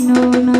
no, no.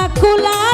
Dracula